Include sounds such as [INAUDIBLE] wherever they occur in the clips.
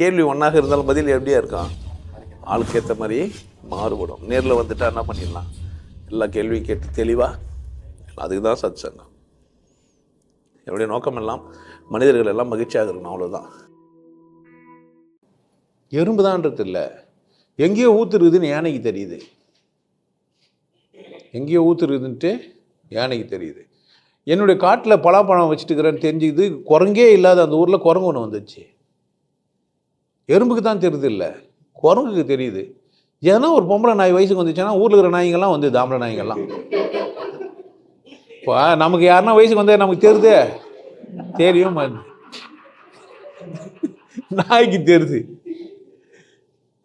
கேள்வி ஒன்றாக இருந்தாலும் பதில் எப்படியா இருக்கும்? ஆளுக்கு ஏற்ற மாதிரி மாறுபடும். நேரில் வந்துட்டா என்ன பண்ணிடலாம்? எல்லா கேள்வியும் கேட்டு தெளிவாக அதுக்கு தான் சத் சங்கம் என்னுடைய நோக்கம் எல்லாம் மனிதர்கள் எல்லாம் மகிழ்ச்சியாக இருக்கணும் அவ்வளோதான் எறும்பு தான்றது இல்லை. எங்கேயோ ஊத்துருக்குதுன்னு யானைக்கு தெரியுது. எங்கேயோ ஊத்துருக்குதுன்ட்டு யானைக்கு தெரியுது. என்னுடைய காட்டில் பலாப்பழம் வச்சுட்டுக்கிறேன்னு தெரிஞ்சுக்குது குரங்கே இல்லாத அந்த ஊரில் குரங்கு ஒன்று வந்துச்சு. எறும்புக்கு தான் தெரியுது இல்லை. குரங்குக்கு தெரியுது. ஏன்னா ஒரு பொம்பளை நாய் வயசுக்கு வந்துச்சுன்னா ஊரில் இருக்கிற நாய்ங்கெல்லாம் வந்து தாம்பளை நாய்ங்கெல்லாம் இப்போ நமக்கு யாருன்னா வயசுக்கு வந்தால் நமக்கு தெரியுது. தெரியும் நாய்க்கு தெரியுது.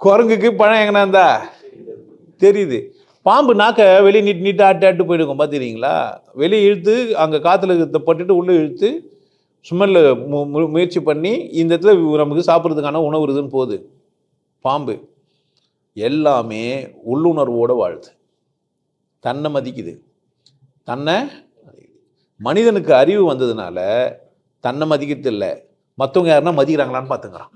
குரங்குக்கு பழம் எங்கன்னா இருந்தா? தெரியுது. பாம்பு நாக்க வெளியே நீட்டு நீட்டு ஆட்டு ஆட்டு போயிடுக்கும் பார்த்துக்கிறீங்களா வெளியே இழுத்து அங்கே காற்றுல பட்டுட்டு உள்ளே இழுத்து ஸ்மெல்லு மு மு- முயற்சி பண்ணி இந்த இடத்துல நமக்கு சாப்பிட்றதுக்கான உணவு இருக்குதுன்னு போகுது. பாம்பு. எல்லாமே உள்ளுணர்வோடு வாழுது தன்னை மதிக்குது. தன்னை மனிதனுக்கு அறிவு வந்ததுனால தன்னை மதிக்கிறது இல்லை. மற்றவங்க யாருன்னா மதிக்கிறாங்களான்னு பார்த்துக்கிறான்.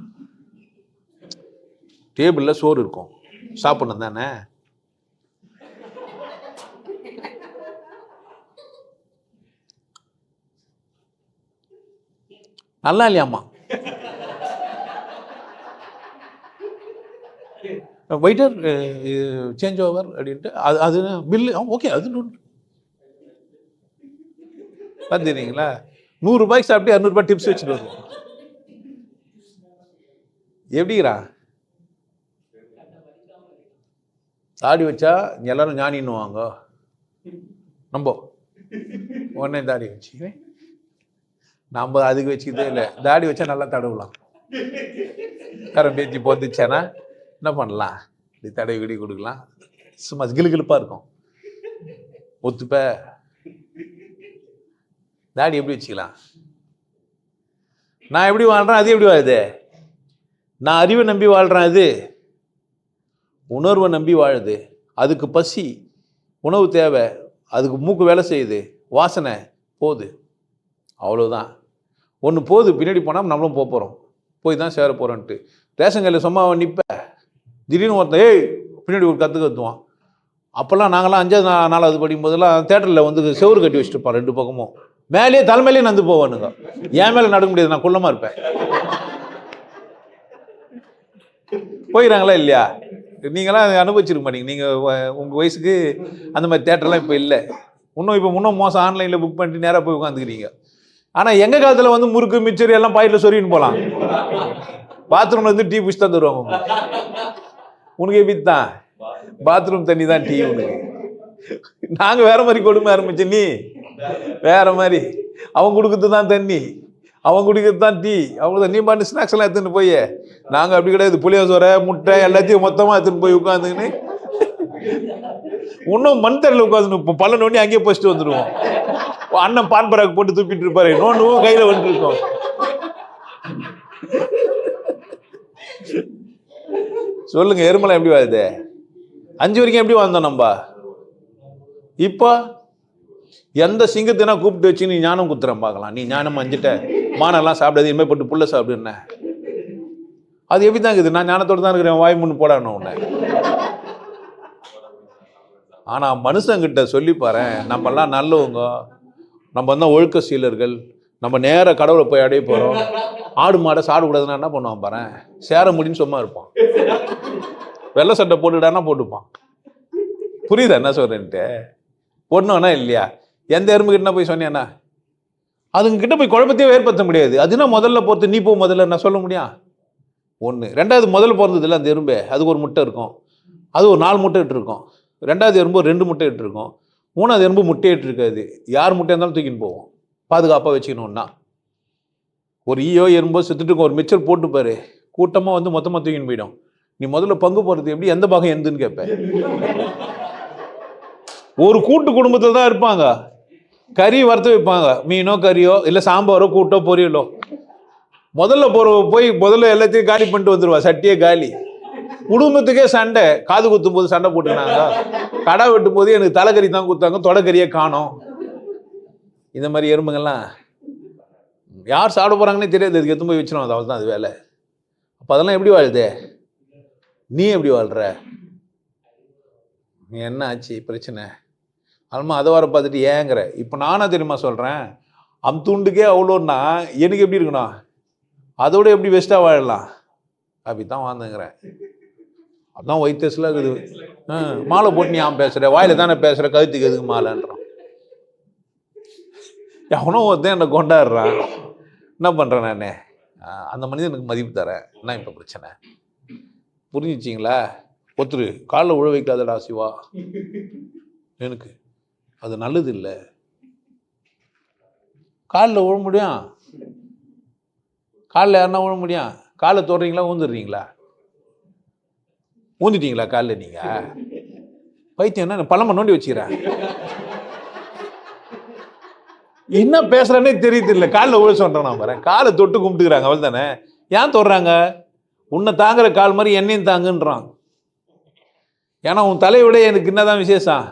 டேபிளில் சோறு இருக்கும். சாப்பிடணும் தானே? நல்லா இல்லையாம்மா? வெயிட்டர் சேஞ்ச் ஓவர் அப்படின்ட்டு அது அது பில்லு ஓகே அது நூறு. நூறுரூபாய்க்கு சாப்பிட்டு இரநூறுபா டிப்ஸ் வச்சுட்டு வருவோம். எப்படிங்கிறா? தாடி வச்சா எல்லாரும் ஞானின்னுவாங்க? நம்ப. உடனே தாடி வச்சுக்கிறேன் நம்ம அதுக்கு வச்சுக்கிட்டே இல்லை. தாடி வச்சா நல்லா தடவலாம். கரம் பேச்சு போந்துச்சானா என்ன பண்ணலாம்? இப்படி தடவி கிடி கொடுக்கலாம். சும்மா கிளுகிளுப்பாக இருக்கும். ஒத்துப்ப. தாடி எப்படி வச்சுக்கலாம்? நான் எப்படி வாழ்கிறேன் அது எப்படி வாழுது? நான் அறிவை நம்பி வாழ்கிறேன் அது. உணர்வை நம்பி வாழுது. அதுக்கு பசி உணவு தேவை. அதுக்கு மூக்கு வேலை செய்யுது. வாசனை போகுது. அவ்வளோதான் ஒன்று போகுது பின்னாடி போனால் நம்மளும் போக போகிறோம் போய் தான் சேர போகிறோன்ட்டு ரேஷன் கடையில் சும்மா நிற்பேன் திடீர்னு ஒருத்தன் ஏய் பின்னாடி ஒரு கற்று கத்துவான். அப்போல்லாம் நாங்களாம் அஞ்சாவது நா- நாலாவது படிக்கும் போதெல்லாம் தேட்டரில் வந்து செவரு கட்டி வச்சுட்டுப்பா ரெண்டு பக்கமும். மேலேயே தலைமையிலே நந்து போவானுங்க. என் மேலே நடக்க முடியாது நான் குள்ளமாக இருப்பேன். போயிடறாங்களா இல்லையா? நீங்களாம் அனுபவிச்சிருக்க மாட்டீங்க. நீங்கள் உங்கள் வயசுக்கு அந்த மாதிரி தேட்டர்லாம் இப்போ இல்லை. இன்னும் இப்போ இன்னும் மோசம் ஆன்லைனில் புக் பண்ணிட்டு நேராக போய் உட்காந்துக்கிறீங்க. ஆனால் எங்கள் காலத்தில் வந்து முறுக்கு மிச்சர் எல்லாம் பாயிட்டில் சொருகின்னு போகலாம் பாத்ரூமில் வந்து டீ பிடிச்சி தான் தருவாங்க உனக்கு எப்படி தான். பாத்ரூம் தண்ணி தான் டீ உனக்கு. நாங்கள் வேற மாதிரி கொடுமை ஆரம்பிச்ச நீ வேற மாதிரி. அவன் கொடுக்குறது தான் தண்ணி. அவன் குடிக்கிறது தான் டீ. அவங்க நீ பாட்டு ஸ்நாக்ஸ் எல்லாம் எடுத்துன்னு போய் நாங்கள் அப்படி கிடையாது. புளியோசோரை முட்டை எல்லாத்தையும் மொத்தமாக எடுத்துன்னு போய் உட்காந்துக்கின்னு. இன்னும் மண் தரையில் உட்காந்து இப்போ பல்ல நோண்டி அங்கேயே போச்சுட்டு வந்துடுவோம் அண்ணன் பான்பராக் போட்டு தூக்கிட்டு இருப்பாரு. நோண்டுவோம் கையில் வந்துட்டு இருக்கோம் சொல்லுங்க எருமலை எப்படி வருது அஞ்சு வரைக்கும் எப்படி வாழ்ந்தோம் நம்ம? இப்போ எந்த சிங்கத்தினா கூப்பிட்டு வச்சு நீ ஞானம் குத்துறேன் பார்க்கலாம். நீ ஞானம் அஞ்சிட்ட மானெல்லாம் சாப்பிடாது இனிமேல் போட்டு புள்ள சாப்பிடுன அது எப்படி தான் இருக்குது? நான் ஞானத்தோடு தான் இருக்கிறேன் வாய் முன்னு போடான்னு உன்னை. ஆனால் மனுஷங்கிட்ட சொல்லி பாரேன் நம்மெல்லாம் நல்லவங்க நம்ம தான் ஒழுக்க சீலர்கள்? நம்ம நேர கடவுளை போய் அடைய போகிறோம் ஆடு மாடை சாடக்கூடாதுன்னா என்ன பண்ணுவான் பாரு? சேர முடின்னு சும்மா இருப்பான். வெள்ளை சட்டை போட்டுட்டானா போட்டுப்பான்? புரியுதா என்ன சொல்கிறேன்ட்டு பொண்ணுனா இல்லையா? எந்த எறும்புக்கிட்ட போய் சொன்னியாண்ணா அதுங்ககிட்ட போய் குழப்பத்தையே ஏற்படுத்த முடியாது. அதுனா முதல்ல பொறுத்து? நீ போ முதல்ல நான் சொல்ல முடியும் ஒன்று ரெண்டாவது முதல்ல பிறந்தது இல்லை அந்த எறும்பு. அதுக்கு ஒரு முட்டை இருக்கும். அது ஒரு நாலு முட்டை இட்டுருக்கும். ரெண்டாவது எறும்பு ரெண்டு முட்டை இட்டுருக்கும். மூணாவது எறும்பு முட்டையிட்டு இருக்காது யார் முட்டை இருந்தாலும் தூக்கின்னு போவோம். பாதுகாப்பாக வச்சுக்கணுன்னா ஒரு ஈயோ எறும்போ செத்துட்டு ஒரு மிச்சர் போட்டு பாரு. கூட்டமாக வந்து மொத்தமாக தூக்கின்னு போயிடும். நீ முதல்ல பங்கு போகிறது எப்படி? எந்த பாகம் எந்துன்னு கேட்பேன் ஒரு கூட்டு குடும்பத்தில் தான் இருப்பாங்க. கறி வறுத்து வைப்பாங்க. மீனோ கறியோ இல்லை சாம்பாரோ கூட்டோ பொரியலோ. முதல்ல போகிற போய் முதல்ல எல்லாத்தையும் காலி பண்ணிட்டு வந்துடுவா சட்டியே காலி. குடும்பத்துக்கே சண்டை. காது குத்தும் போது சண்டை போட்டுனாங்க கடை வெட்டும் போது எனக்கு தலைக்கறி தான் குத்தாங்க தொடக்கறியே காணும். இந்த மாதிரி எறும்புங்கள்லாம் யார் சாப்பிட போகிறாங்கன்னே தெரியாது. அதுக்கு எடுத்து போய் வச்சிடும் அதாவது தான் அது வேலை. அப்போ அதெல்லாம் எப்படி வாழுது? நீ எப்படி வாழ்கிற நீ என்ன ஆச்சு? பிரச்சனை? அதுமா அதை வர பார்த்துட்டு ஏங்கிற. இப்போ நானாக தெரியுமா சொல்கிறேன் அம் துண்டுக்கே அவ்வளோன்னா எனக்கு எப்படி இருக்கணும்? அதோட எப்படி பெஸ்ட்டாக வாழலாம்? அப்படி தான் வாழ்ந்துங்கிறேன். அதான் ஒய்த்தஸில் இருக்குது. மாலை போட்டு நீ ஆன் பேசுகிற வாயில தானே பேசுகிற கழுத்துக்கு எதுக்கு மாலைன்றான். எவனோ ஒருத்தன் என்னை கொண்டாடுறான். என்ன பண்ணுறேன் நான்? அந்த மனிதனுக்கு மதிப்பு தரேன். என்ன இப்போ பிரச்சனை? புரிஞ்சிச்சிங்களா? ஒருத்தர் காலில் உழ வைக்காதடா சிவா. எனக்கு. அது நல்லது இல்லை காலில் உழ முடியும். காலில் யாருன்னா உழ முடியும். காலை தொடுறீங்களா ஊந்துடுறீங்களா ஊந்துட்டீங்களா காலில் நீங்கள் [LAUGHS] பைத்தியம் என்ன பழம நோண்டி வச்சுக்கிறேன். என்ன பேசுறேன்னே தெரியுது இல்லை காலில் உழ சொல்கிறேன் நான் வரேன் காலை தொட்டு கும்பிட்டுக்கிறாங்க அவள் தானே? ஏன் தொடுறாங்க? உன்னை தாங்குற கால் மாதிரி என்னையும் தாங்குன்றான். ஏன்னா உன் தலையை விட எனக்கு என்னதான் விசேஷம்?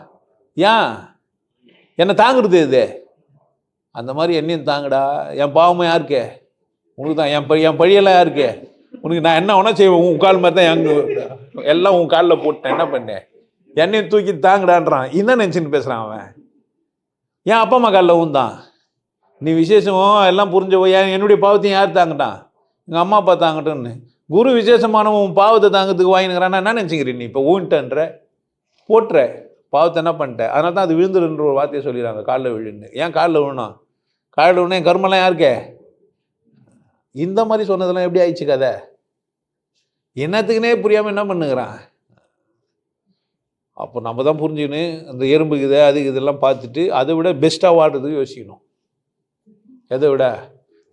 ஏன்? என்னை தாங்குறது இது அந்த மாதிரி என்னையும் தாங்குடா. என் பாவமும் யாருக்கே? உனக்கு தான் என் பழி என் பழியெல்லாம் யாருக்கு? உனக்கு நான் என்ன வேணா செய்வேன் உன் கால் மாதிரி தான் எங்க எல்லாம் உன் காலில் போட்டேன். என்ன பண்ணேன் என்னையும் தூக்கி தாங்குடான்றான். என்ன நினச்சின்னு பேசுகிறான் அவன்? என் அப்பா அம்மா காலில் ஊந்தான். நீ விசேஷம் எல்லாம் புரிஞ்ச ஏன் என்னுடைய பாவத்தையும் யார் தாங்கட்டான்? எங்கள் அம்மா அப்பா தாங்கட்டும்னு. குரு விசேஷமானவன் உன் பாவத்தை தாங்கிறதுக்கு வாங்கினுக்கிறான்னா என்ன நினச்சிக்கிறீ நீ? இப்போ ஊன்ட்டன்ற போட்டுற. பாவத்தை என்ன பண்ணிட்டேன் அதனால தான் அது விழுந்துருன்ற ஒரு வார்த்தையை சொல்லிடுறாங்க காலில் விழுன்னு. ஏன் காலில் விழுணும் காலில் விழுனா என் கர்மெல்லாம் யாருக்கே? இந்த மாதிரி சொன்னதெல்லாம் எப்படி ஆயிடுச்சு கதை? என்னத்துக்குனே புரியாமல் என்ன பண்ணுகிறான்? அப்போ நம்ம தான் புரிஞ்சுக்கணும். அந்த எறும்புக்கு இதை அது இதெல்லாம் பார்த்துட்டு அதை விட பெஸ்ட்டாக வாடுறதுக்கு யோசிக்கணும். எதை விட?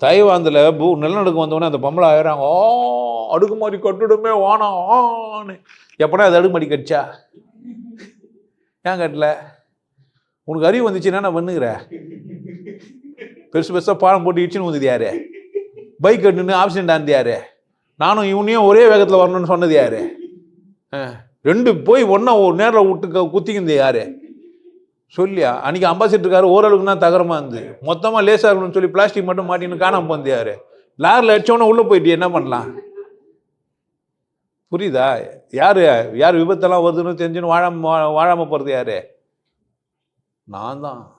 தைவாந்தில் பூ நிலநடுக்கம் வந்தோடனே அந்த பொம்பளை ஆயிடுறாங்க. ஓ அடுக்குமாடி கட்டுடுமே வானம் ஆன்னு. எப்படா அது அடுக்குமாடி கடிச்சா? ஏன் கட்டல? உனக்கு அறிவு வந்துச்சுன்னா நான் பண்ணுங்கிற பெருசு பெருசாக பாலம் போட்டு இடிச்சுன்னு வந்துது யாரு? பைக் நின்று ஆக்சிடென்ட் ஆனது யாரு? நானும் இவனையும் ஒரே வேகத்தில் வரணும்னு சொன்னது யாரு? ஆ, ரெண்டு போய் ஒன்றா ஒரு நேரில் விட்டு குத்திக்கிது யார் யாரு? சொல்லியா? அன்னைக்கு ஓரளவுக்கு தான் தகரமாக இருந்து. மொத்தமாக லேசாக இருக்கணும்னு சொல்லி பிளாஸ்டிக் மட்டும் மாட்டின்னு காணாமல் போந்து யாரு? லாரில் அடித்தவொடனே உள்ளே போயிட்டு என்ன பண்ணலாம்? புரியுதா? யார் யார் விபத்தெல்லாம் வருதுன்னு தெரிஞ்சுன்னு வாழாம வாழாமல் போகிறது யார்? நான் தான்.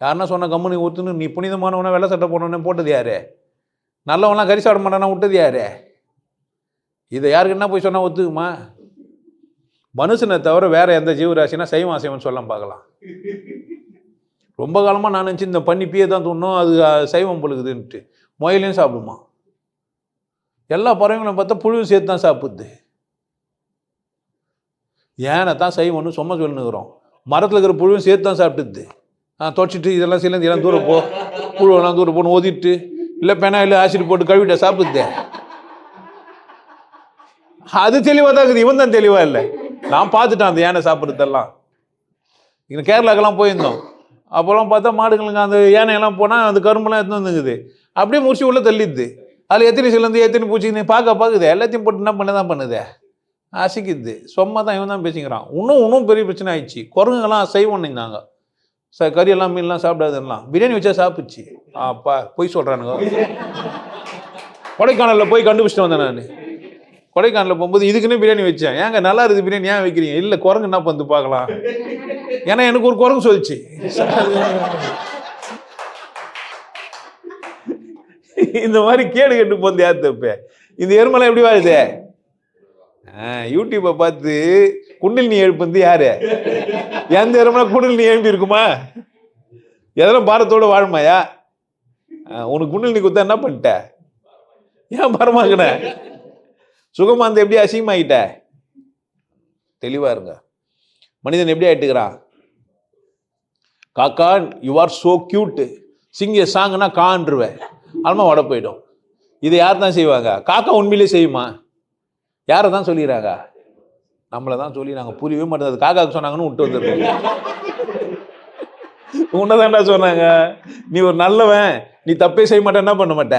யாருன்னா சொன்ன கம்பெனி ஊற்றுன்னு நீ புனிதமானவனா வெள்ளை சட்டை போடணுன்னு போட்டது யாரு? நல்லவன்லாம் கறி சாப்பிட மாட்டானா? விட்டது யாரு? இதை யாருக்கு என்ன போய் சொன்னால் ஒத்துக்குமா? மனுஷனை தவிர வேற எந்த ஜீவராசினா சைவம் அசைவம்னு சொல்ல பார்க்கலாம். ரொம்ப காலமாக நான் நினச்சி இந்த பண்ணி பியே தான் துண்ணும் அது சைவம் பொழுகுதுன்ட்டு. முயலையும் சாப்பிடுமா? எல்லா பறவைங்களும் பார்த்தா புழுவும் சேர்த்து தான் சாப்பிடுது. ஏனை தான் சைவம்னு சும்மா சொல்லுங்கிறோம் மரத்தில் இருக்கிற புழுவும் சேர்த்து தான் சாப்பிட்டுது. ஆ தொடச்சிட்டு இதெல்லாம் சிலந்து இதெல்லாம் தூரம் போ. புழுவெல்லாம் தூரம் போகணும் ஓதிட்டு. இல்லை பெனாயில் ஆசிட் போட்டு கழுவிட்ட சாப்பிட்டு அது தெளிவாக தான் இருக்குது இவன் தான் தெளிவாக இல்லை. நான் பார்த்துட்டேன் அந்த யானை சாப்பிட்றதெல்லாம். இங்கே கேரளாக்கெல்லாம் போயிருந்தோம். அப்போல்லாம் பார்த்தா மாடுகளுக்கு அந்த யானையெல்லாம் போனால் அந்த கரும்பெல்லாம் எடுத்து வந்துங்குது அப்படியே முடிச்சு உள்ளே தள்ளிடுது. அதில் எத்தனை சிலந்து எத்தனை பூச்சி நீ பார்க்க பார்க்குது. எல்லாத்தையும் போட்டு என்ன பண்ண தான் பண்ணுதே. அசிக்குது. சும்மா தான் இவன் தான் பேசிக்கிறான். இன்னும் இன்னும் பெரிய பிரச்சனை ஆயிடுச்சு. குரங்குங்கெல்லாம் செய்வோம் நின்னாங்க ச கறியெல்லாம் மீன்லாம் சாப்பிடாதுலாம் பிரியாணி வச்சா சாப்பிடுச்சு. அப்பா போய் சொல்கிறானுங்க கொடைக்கானலில் போய் கண்டுபிடிச்சிட்டு வந்தேன் நான். கொடைக்கானலில் போகும்போது இதுக்குன்னே பிரியாணி வச்சேன். ஏங்க நல்லா இருக்குது பிரியாணி ஏன் வைக்கிறீங்க? இல்லை குரங்கு என்ன வந்து பார்க்கலாம்? ஏன்னா எனக்கு ஒரு குரங்கு சொல்லிச்சு. இந்த மாதிரி கேடு கெட்டு போந்து யார் தப்பு இந்த எருமலை எப்படி வாழுது? யூடியூப்பை பார்த்து குண்டில் நீ எழுப்புந்து யாரு? எந்த எருமலை குண்டில் நீ எழுப்பி இருக்குமா எதனா பாரத்தோட வாழுமாயா? உனக்கு குண்டில் நீ குத்தா என்ன பண்ணிட்ட? ஏன் பரமாக்குன சுகமா அந்த எப்படி அசிங்கமாகிட்ட தெளிவா இருங்க மனிதன் எப்படி ஆயிட்டுக்கிறான்? காக்கா யூ ஆர் சோ கியூட் சிங்க சாங்னா கான்றுவேன். அல்மா வட போயிடும். இதை யார் தான் செய்வாங்க? காக்கா உண்மையிலே செய்யுமா? யாரை தான் சொல்லிடுறாங்க? நம்மளை தான் சொல்லி நாங்கள் புரியவே மாட்டேங்குது காக்காவுக்கு சொன்னாங்கன்னு விட்டு வந்துருக்கோம் என்ன சொன்னாங்க. நீ ஒரு நல்லவன். நீ தப்பே செய்ய மாட்டே என்ன பண்ண மாட்ட.